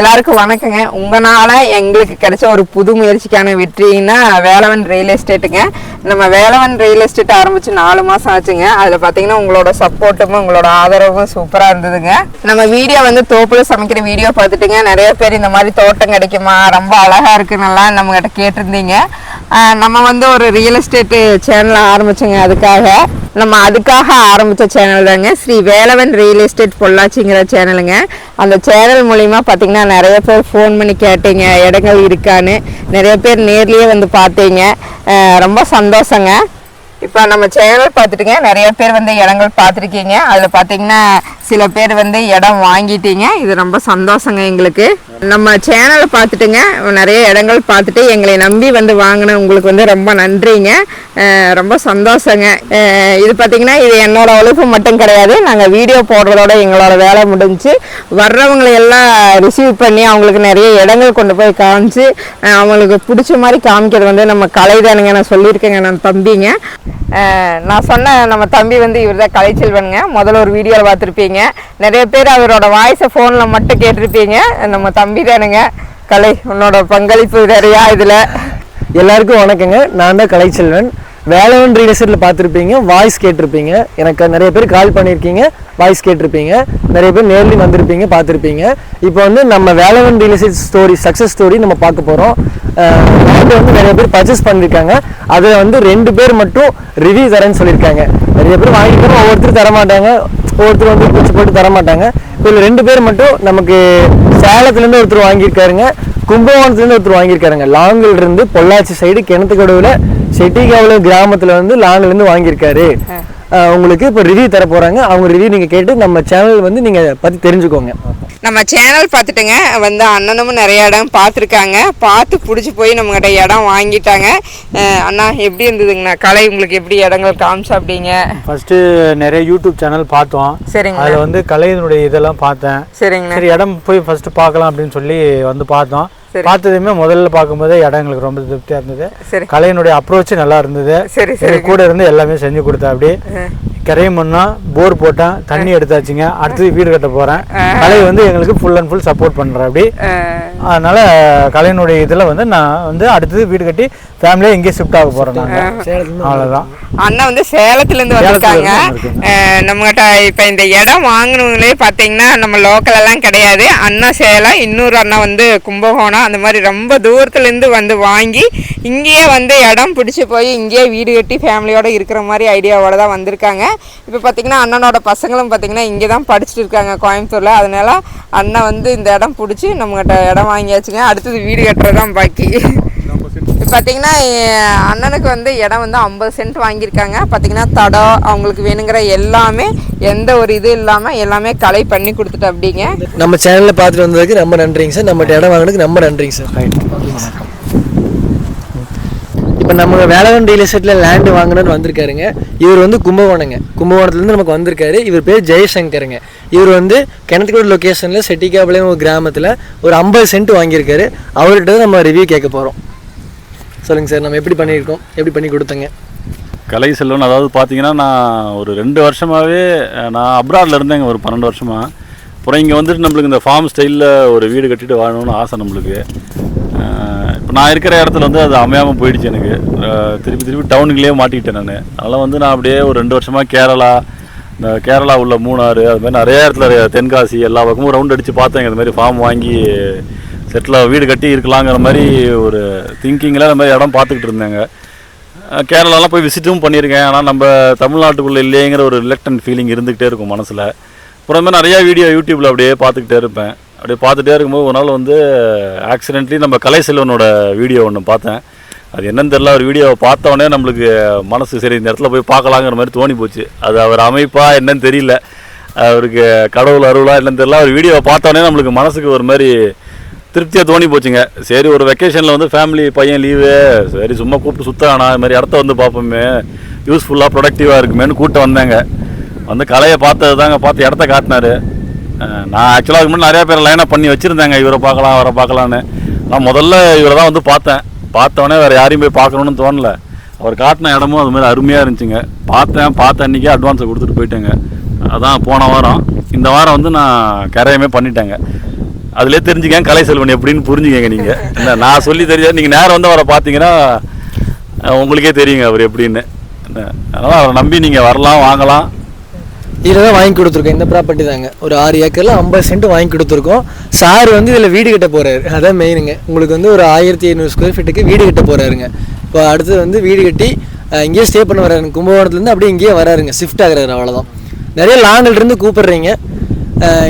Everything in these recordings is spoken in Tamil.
எல்லாருக்கும் வணக்கங்க. உங்களால் எங்களுக்கு கிடைச்ச ஒரு புது முயற்சிக்கான வெற்றின்னா வேலவன் ரியல் எஸ்டேட்டுங்க நம்ம வேலவன் ரியல் எஸ்டேட் ஆரம்பிச்சு நாலு மாதம் ஆச்சுங்க. அதில் பார்த்தீங்கன்னா உங்களோட சப்போர்ட்டும் உங்களோட ஆதரவும் சூப்பராக இருந்ததுங்க. நம்ம வீடியோ வந்து தோப்பில் சமைக்கிற வீடியோ பார்த்துட்டுங்க. நிறைய பேர் இந்த மாதிரி தோட்டம் கிடைக்குமா? ரொம்ப அழகாக இருக்குன்னெல்லாம் நம்ம கிட்ட கேட்டிருந்தீங்க நம்ம வந்து ஒரு ரியல் எஸ்டேட்டு சேனல் ஆரம்பிச்சோங்க அதுக்காக. நம்ம அதுக்காக ஆரம்பித்த சேனல் தாங்க ஸ்ரீ வேலவன் ரியல் எஸ்டேட் பொள்ளாச்சிங்கிற சேனலுங்க அந்த சேனல் மூலிமா பார்த்தீங்கன்னா நிறைய பேர் ஃபோன் பண்ணி கேட்டீங்க இடங்கள் இருக்கான்னு. நிறைய பேர் நேர்லயே வந்து பார்த்தீங்க. அஹ் ரொம்ப சந்தோஷங்க. இப்போ நம்ம சேனல் பார்த்துட்டுங்க. நிறைய பேர் வந்து இடங்கள் பார்த்துருக்கீங்க. அதில் பார்த்தீங்கன்னா சில பேர் வந்து இடம் வாங்கிட்டீங்க. இது ரொம்ப சந்தோஷங்க எங்களுக்கு. நம்ம சேனலை பார்த்துட்டுங்க. நிறைய இடங்கள் பார்த்துட்டு எங்களை நம்பி வந்து வாங்கின உங்களுக்கு வந்து ரொம்ப நன்றிங்க. ரொம்ப சந்தோஷங்க. இது பார்த்தீங்கன்னா இது என்னோட உழைப்பு மட்டும் கிடையாது. நாங்கள் வீடியோ போடுறதோட எங்களோட வேலை முடிஞ்சு வர்றவங்களை எல்லாம் ரிசீவ் பண்ணி அவங்களுக்கு நிறைய இடங்கள் கொண்டு போய் காமிச்சு அவங்களுக்கு பிடிச்ச மாதிரி காமிக்கிறது வந்து நம்ம கலை தானுங்க நான் சொல்லியிருக்கேங்க நான் தம்பிங்க. நான் சொன்ன நம்ம தம்பி வந்து இவர் தான் கலைச்செல்வனுங்க. முதல்ல ஒரு வீடியோவில் பார்த்துருப்பீங்க. நிறைய பேர் அவரோட வாய்ஸை ஃபோனில் மட்டும் கேட்டிருப்பீங்க. நம்ம தம்பி தானுங்க. கலை உன்னோட பங்களிப்பு நிறையா இதில்? எல்லாருக்கும் வணக்கங்க. நான் தான் கலைச்செல்வன். வேலவன் ரியல் எஸ்டேட்டில் பார்த்துருப்பீங்க வாய்ஸ் கேட்டிருப்பீங்க. எனக்கு நிறைய பேர் கால் பண்ணியிருக்கீங்க வாய்ஸ் கேட்டிருப்பீங்க. நிறைய பேர் நேர்லையும் வந்திருப்பீங்க பார்த்துருப்பீங்க. இப்போ வந்து நம்ம Velavan real estate story success story நம்ம பார்க்க போகிறோம் லேண்ட் வந்து நிறைய பேர் பர்ச்சேஸ் பண்ணியிருக்காங்க. அதில் வந்து ரெண்டு பேர் மட்டும் ரிவ்யூ தரேன்னு சொல்லியிருக்காங்க. நிறைய பேர் வாங்கிக்கிறோம் ஒவ்வொருத்தரும் தரமாட்டாங்க. ஒவ்வொருத்தர் வந்து பூச்சி போட்டு தரமாட்டாங்க. இப்போ இதில் ரெண்டு பேர் மட்டும் நமக்கு சேலத்துலேருந்து ஒருத்தர் வாங்கியிருக்காருங்க. கும்பகோணத்துலேருந்து ஒருத்தர் வாங்கியிருக்காருங்க. லாங்கில் இருந்து பொள்ளாச்சி சைடு கிணத்துக்கடவுல செட்டிகாவல கிராமத்தில் வந்து லாங்கில் இருந்து வாங்கியிருக்காரு. உங்களுக்கு இப்போ ரிவ்யூ தர போகிறாங்க அவங்க ரிவ்யூ நீங்கள் கேட்டு நம்ம சேனல் வந்து நீங்கள் பற்றி தெரிஞ்சுக்கோங்க. நம்ம சேனல் பார்த்துட்டுங்க. வந்து அண்ணனும் நிறைய இடம் பார்த்துருக்காங்க. பார்த்து பிடிச்சி போய் நம்மகிட்ட இடம் வாங்கிட்டாங்க. அண்ணா எப்படி இருந்ததுங்கண்ணா? கலை உங்களுக்கு எப்படி இடங்கள் காமிச்சா அப்படிங்க ஃபர்ஸ்ட் நிறைய யூடியூப் சேனல் பார்த்தோம். சரிங்க அதில் வந்து கலையினுடைய இதெல்லாம் பார்த்தேன். சரிங்கண்ணா. சரி இடம் போய் ஃபர்ஸ்ட் பார்க்கலாம் அப்படின்னு சொல்லி வந்து பார்த்தோம். பார்த்ததுமே முதல்ல பார்க்கும்போதே இடம் எங்களுக்கு ரொம்ப திருப்தியாக இருந்தது. கலையினுடைய அப்ரோச் நல்லா இருந்தது. சரி கூட இருந்து எல்லாமே செஞ்சு கொடுத்தா அப்படி. கரையும் பண்ணோம் போர் போட்டேன் தண்ணி எடுத்தாச்சுங்க. அடுத்தது வீடு கட்ட போறேன். கலை வந்து எங்களுக்கு ஃபுல் அண்ட் ஃபுல் சப்போர்ட் பண்றேன் அப்படி. அதனால கலையினுடைய இதில் வந்து நான் வந்து அடுத்தது வீடு கட்டி ஃபேமிலியாக இங்கேயே ஷிஃப்ட் ஆக போறேன் நாங்கள் அவ்வளோதான் அண்ணா வந்து சேலத்துலேருந்து வந்திருக்காங்க. சேலத்துல இருந்து அஹ் நம்மகிட்ட இப்போ இந்த இடம் வாங்கினவங்களே பார்த்தீங்கன்னா நம்ம லோக்கல் எல்லாம் கிடையாது. அண்ணா சேலம் இன்னொரு அண்ணா வந்து கும்பகோணம் அந்த மாதிரி ரொம்ப தூரத்துலேருந்து வந்து வாங்கி இங்கேயே வந்து இடம் பிடிச்சி போய் இங்கேயே வீடு கட்டி ஃபேமிலியோட இருக்கிற மாதிரி ஐடியாவோட தான் வந்திருக்காங்க. இப்போ பார்த்தீங்கன்னா அண்ணனோட பசங்களும் பார்த்தீங்கன்னா இங்கே தான் படிச்சுட்டு இருக்காங்க கோயம்புத்தூரில். அதனால அண்ணன் வந்து இந்த இடம் பிடிச்சி நம்மகிட்ட இடம் வாங்கியாச்சுங்க. அடுத்தது வீடு கட்டுறது தான் பாக்கி. இப்போ பார்த்தீங்கன்னா அண்ணனுக்கு வந்து இடம் வந்து ஐம்பது சென்ட் வாங்கியிருக்காங்க. பார்த்தீங்கன்னா தடம் அவங்களுக்கு வேணுங்கிற எல்லாமே எந்த ஒரு இது இல்லாமல் எல்லாமே கலை பண்ணி கொடுத்துட்டு அப்படிங்க. நம்ம சேனலில் பார்த்துட்டு வந்ததுக்கு ரொம்ப நன்றிங்க சார். நம்மகிட்ட இடம் வாங்கினதுக்கு ரொம்ப நன்றிங்க சார். இப்போ நம்ம வேளாண் ரியல் எஸ்டேட்டில் லேண்டு வாங்கணும்னு வந்திருக்காருங்க. இவர் வந்து கும்பகோணங்க. கும்பகோணத்துலேருந்து நமக்கு வந்திருக்காரு. இவர் பேர் ஜெயசங்கருங்க. இவர் வந்து கிணத்துக்கூட லொக்கேஷனில் செட்டிக்காப்பிளையும் ஒரு கிராமத்தில் ஒரு ஐம்பது சென்ட் வாங்கியிருக்காரு. அவர்கிட்ட தான் நம்ம ரிவ்யூ கேட்க போகிறோம் சொல்லுங்கள் சார் நம்ம எப்படி பண்ணியிருக்கோம்? எப்படி பண்ணி கொடுத்தங்க? கலை செல்வன் அதாவது பார்த்தீங்கன்னா நான் ஒரு ரெண்டு வருஷமாகவே நான் அப்ராடில் இருந்தேங்க ஒரு பன்னெண்டு வருஷமாக அப்புறம் இங்கே வந்துட்டு நம்மளுக்கு இந்த ஃபார்ம் ஸ்டைலில் ஒரு வீடு கட்டிட்டு வாழணும்னு ஆசை நம்மளுக்கு. இப்போ நான் இருக்கிற இடத்துல வந்து அது அமையாமல் போயிடுச்சு எனக்கு. திருப்பி திருப்பி டவுனுக்குள்ளேயே மாட்டிக்கிட்டேன் நான். அதெல்லாம் வந்து நான் அப்படியே ஒரு ரெண்டு வருஷமாக கேரளா இந்த கேரளா உள்ள மூணாறு அது மாதிரி நிறைய இடத்துல தென்காசி எல்லா பக்கமும் ரவுண்ட் அடித்து பார்த்தேங்க இந்த மாதிரி ஃபார்ம் வாங்கி செட்டில் வீடு கட்டி இருக்கலாங்கிற மாதிரி ஒரு திங்கிங்கில் அந்த மாதிரி இடம் பார்த்துக்கிட்டு இருந்தேங்க. கேரளாலாம் போய் விசிட்டும் பண்ணியிருக்கேன். ஆனால் நம்ம தமிழ்நாட்டுக்குள்ளே இல்லையேங்கிற ஒரு ரிலக்டன் ஃபீலிங் இருந்துக்கிட்டே இருக்கும் மனசில். அப்புறம் மாதிரி நிறையா வீடியோ யூடியூப்பில் அப்படியே பார்த்துக்கிட்டே இருப்பேன். அப்படியே பார்த்துட்டே இருக்கும்போது ஒரு நாள் வந்து ஆக்சிடென்ட்லி நம்ம கலை செல்வனோட வீடியோ ஒன்று பார்த்தேன். அது என்னன்னு தெரியல ஒரு வீடியோவை பார்த்தோன்னே நம்மளுக்கு மனசு சரி இந்த இடத்துல போய் பார்க்கலாங்கிற மாதிரி தோணி போச்சு. அது அவர் அமைப்பா என்னன்னு தெரியல. அவருக்கு கடவுள் அருளா என்னன்னு தெரியல. ஒரு வீடியோவை பார்த்தோன்னே நம்மளுக்கு மனசுக்கு ஒரு மாதிரி திருப்தியாக தோணி போச்சுங்க. சரி ஒரு வெக்கேஷனில் வந்து ஃபேமிலி பையன் லீவு சரி சும்மா கூப்பிட்டு சுத்தானா இது மாதிரி இடத்த வந்து பார்ப்போமே யூஸ்ஃபுல்லாக ப்ரொடக்டிவாக இருக்குமேன்னு கூப்பிட்டு வந்தேங்க. வந்து கலையை பார்த்தது தாங்க பார்த்து இடத்த காட்டினாரு. நான் ஆக்சுவலாக அதுக்கு முன்னாடி நிறையா பேர் லைனாக பண்ணி வச்சுருந்தேங்க. இவரை பார்க்கலாம் அவரை பார்க்கலான்னு. நான் முதல்ல இவரை தான் வந்து பார்த்தேன். பார்த்தோன்னே வேறு யாரையும் போய் பார்க்கணுன்னு தோணல. அவர் காட்டின இடமும் அது மாதிரி அருமையாக இருந்துச்சுங்க. பார்த்தேன் பார்த்த அன்றைக்கே அட்வான்ஸை கொடுத்துட்டு போயிட்டேங்க. அதான் போன வாரம். இந்த வாரம் வந்து நான் கரையமே பண்ணிட்டேங்க. அதிலே தெரிஞ்சுக்கங்க கலை செல்வன் எப்படின்னு புரிஞ்சுக்கங்க நீங்கள் இல்லை நான் சொல்லி தெரியாது நீங்கள் நேரம் வந்து அவரை பார்த்தீங்கன்னா உங்களுக்கே தெரியுங்க அவர் எப்படின்னு. அதனால் அவரை நம்பி நீங்கள் வரலாம் வாங்கலாம். இதில் தான் வாங்கி கொடுத்துருக்கோம். இந்த ப்ராப்பர்ட்டி தாங்க. ஒரு ஆறு ஏக்கரில் ஐம்பது சென்ட் வாங்கி கொடுத்துருக்கோம். சார் வந்து இதில் வீடு கட்ட போகிறாரு அதான் மெயினுங்க உங்களுக்கு வந்து ஒரு ஆயிரத்தி ஐநூறு ஸ்கொயர் ஃபீட்டுக்கு வீடு கட்ட போகிறாருங்க இப்போ அடுத்தது வந்து வீடு கட்டி இங்கேயே ஸ்டே பண்ண வராருங்க. கும்பகோணத்துலேருந்து அப்படியே இங்கேயே வராருங்க. ஷிஃப்ட் ஆகுறாரு அவ்வளோதான் நிறைய லாங்கில் இருந்து கூப்பிடுறீங்க.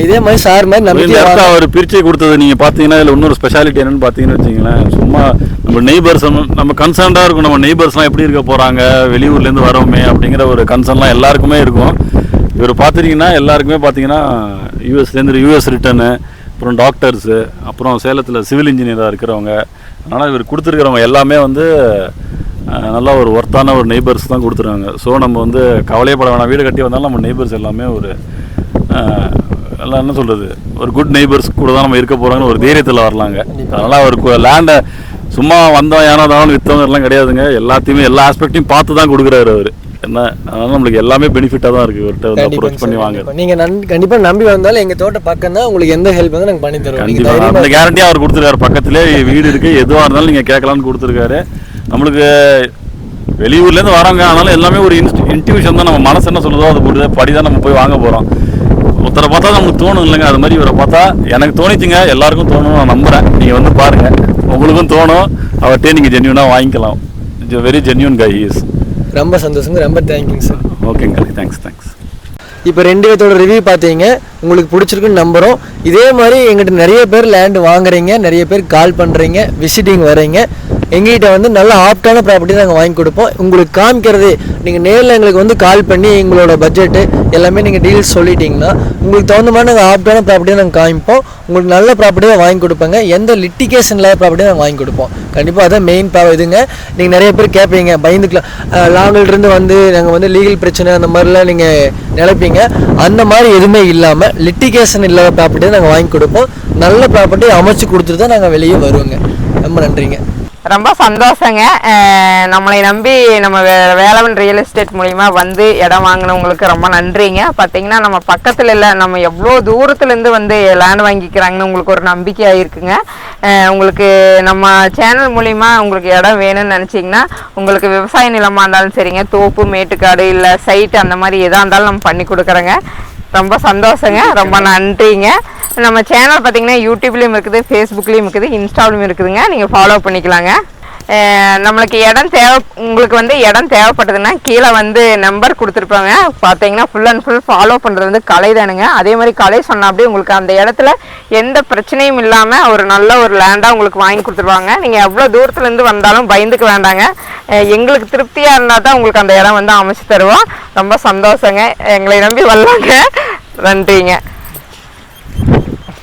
இதே மாதிரி சார் மாதிரி இடத்த அவர் பிரிச்சு கொடுத்தது நீங்க பாத்தீங்கன்னா இதுல இன்னொரு ஸ்பெஷாலிட்டி என்னன்னு பாத்தீங்கன்னு வச்சுங்களேன் சும்மா நம்ம நெய்பர்ஸ் நம்ம கன்சர்ன்டா இருக்கும். நம்ம நெய்பர்ஸ்லாம் எப்படி இருக்க போறாங்க? வெளியூர்ல இருந்து வரோமே அப்படிங்கிற ஒரு கன்சர்ன்லாம் எல்லாருக்குமே இருக்கும். இவர் பார்த்துட்டீங்கன்னா எல்லாருக்குமே பார்த்தீங்கன்னா யூஎஸ்லேருந்து யூஎஸ் ரிட்டர்னு அப்புறம் டாக்டர்ஸு அப்புறம் சேலத்தில் சிவில் இன்ஜினியராக இருக்கிறவங்க. அதனால் இவர் கொடுத்துருக்கிறவங்க எல்லாமே வந்து நல்ல ஒரு ஒர்த்தான ஒரு நெய்பர்ஸ் தான் கொடுத்துருக்காங்க. ஸோ நம்ம வந்து கவலையப்பட வேணாம். வீடு கட்டி வந்தாலும் நம்ம நெய்பர்ஸ் எல்லாமே ஒரு எல்லாம் என்ன சொல்கிறது ஒரு குட் நெய்பர்ஸ் கூட தான் நம்ம இருக்க போகிறோங்கன்னு ஒரு தைரியத்தில் வரலாங்க. அதனால் அவருக்கு லேண்டை சும்மா வந்தோம் ஏனோ தானோ விற்றவங்க எல்லாம் கிடையாதுங்க. எல்லாத்தையுமே எல்லா ஆஸ்பெக்டையும் பார்த்து தான் கொடுக்குறாரு அவர். என்ன அதனால நம்மளுக்கு எல்லாமே பெனிஃபிட்டாக தான் இருக்குது இவர்கிட்ட வந்து அப்ரோச் பண்ணி வாங்குறது. நீங்கள் நன் கண்டிப்பாக நம்பி வந்தாலும் எங்கள் தோட்ட பக்கம் தான் உங்களுக்கு எந்த ஹெல்ப் வந்து நாங்கள் பண்ணி தருவோம். நீங்கள் கண்டிப்பா. அந்த கேரண்டியா அவர் கொடுத்துருக்காரு. பக்கத்திலே வீடு இருக்கு. எதுவா இருந்தாலும் நீங்க கேட்கலாம்னு கொடுத்துருக்காரு. நம்மளுக்கு வெளியூர்ல இருந்து வராங்க ஆனாலும் எல்லாமே ஒரு இன்ட்யூஷன் தான். நம்ம மனசு என்ன சொல்லுதோ அது ஒரு படி தான் நம்ம போய் வாங்க போறோம். ஒருத்தரை பார்த்தா நமக்கு தோணும் இல்லைங்க. அது மாதிரி இவரை பார்த்தா எனக்கு தோணிச்சுங்க. எல்லாருக்கும் தோணும் நான் நம்புறேன். நீங்க வந்து பாருங்க. உங்களுக்கும் தோணும். அவர்கிட்டே நீங்க ஜென்யூனா வாங்கிக்கலாம். வெரி ஜென்யூன் கை இஸ் ரொம்ப சந்தோஷங்க ரொம்ப தேங்க்யூங்க சார் ஓகேங்க தேங்க்ஸ் தேங்க்ஸ் இப்போ ரெண்டு பேர்த்தோட ரிவ்யூ பார்த்தீங்க உங்களுக்கு பிடிச்சிருக்குன்னு நம்புகிறோம் இதே மாதிரி எங்கிட்ட நிறைய பேர் லேண்டு வாங்குறீங்க நிறைய பேர் கால் பண்ணுறீங்க விசிட்டிங் வரீங்க எங்ககிட்ட வந்து நல்ல ஆப்டான ப்ராப்பர்ட்டி நாங்கள் வாங்கி கொடுப்போம். உங்களுக்கு காமிக்கிறது நீங்கள் நேரில் எங்களுக்கு வந்து கால் பண்ணி எங்களோட பட்ஜெட்டு எல்லாமே நீங்கள் டீல்ஸ் சொல்லிட்டீங்கன்னா உங்களுக்கு தகுந்த மாதிரி நாங்கள் ஆப்டான ப்ராப்பர்ட்டியை நாங்கள் காமிப்போம். உங்களுக்கு நல்ல ப்ராப்பர்ட்டியாக வாங்கி கொடுப்போங்க. எந்த லிட்டிகேஷன் இல்லாத ப்ராப்பர்ட்டியை நாங்கள் வாங்கி கொடுப்போம். கண்டிப்பாக அதான் மெயின் பா இதுங்க. நீங்கள் நிறைய பேர் கேட்பீங்க பயந்துக்கலாம். லாங்கிலிருந்து வந்து நாங்கள் வந்து லீகல் பிரச்சனை அந்த மாதிரிலாம் நீங்கள் நினைப்பீங்க. அந்த மாதிரி எதுவுமே இல்லாமல் லிட்டிகேஷன் இல்லாத ப்ராப்பர்ட்டியை நாங்கள் வாங்கி கொடுப்போம். நல்ல ப்ராப்பர்ட்டி அமைச்சு கொடுத்துட்டு தான் நாங்கள் வெளியே வருவோங்க. ரொம்ப நன்றிங்க. ரொம்ப சந்தோஷங்க. நம்மளை நம்பி நம்ம வே- வேலவன் ரியல் எஸ்டேட் மூலிமா வந்து இடம் வாங்கினவங்களுக்கு ரொம்ப நன்றிங்க. பார்த்தீங்கன்னா நம்ம பக்கத்தில் இல்லை நம்ம எவ்வளோ தூரத்துலேருந்து வந்து லேண்ட் வாங்கிக்கிறாங்கன்னு உங்களுக்கு ஒரு நம்பிக்கையாக இருக்குங்க. உங்களுக்கு நம்ம சேனல் மூலிமா உங்களுக்கு இடம் வேணும்னு நினச்சிங்கன்னா உங்களுக்கு விவசாய நிலமாக இருந்தாலும் சரிங்க. தோப்பு மேட்டுக்காடு இல்லை சைட்டு அந்த மாதிரி எதாக இருந்தாலும் நம்ம பண்ணி கொடுக்குறோங்க. ரொம்ப சந்தோஷங்க. ரொம்ப நன்றிங்க. நம்ம சேனல் பார்த்தீங்கன்னா யூடியூப்லேயும் இருக்குது ஃபேஸ்புக்லேயும் இருக்குது இன்ஸ்டாவிலும் இருக்குதுங்க. நீங்கள் ஃபாலோ பண்ணிக்கலாங்க. நம்மளுக்கு இடம் தேவை உங்களுக்கு வந்து இடம் தேவைப்பட்டதுன்னா கீழே வந்து நம்பர் கொடுத்துருப்பாங்க. பார்த்தீங்கன்னா ஃபுல் அண்ட் ஃபுல் ஃபாலோ பண்ணுறது வந்து கலை தானுங்க. அதே மாதிரி கலை சொன்னால் அப்படியே உங்களுக்கு அந்த இடத்துல எந்த பிரச்சனையும் இல்லாமல் ஒரு நல்ல ஒரு லேண்டாக உங்களுக்கு வாங்கி கொடுத்துருவாங்க. நீங்கள் எவ்வளோ தூரத்துலேருந்து வந்தாலும் பயந்துக்க வேண்டாங்க. எங்களுக்கு திருப்தியாக இருந்தால் தான் உங்களுக்கு அந்த இடம் வந்து அமைச்சு தருவோம். ரொம்ப சந்தோஷங்க. எங்களை நம்பி வரலாங்க. நன்றிங்க.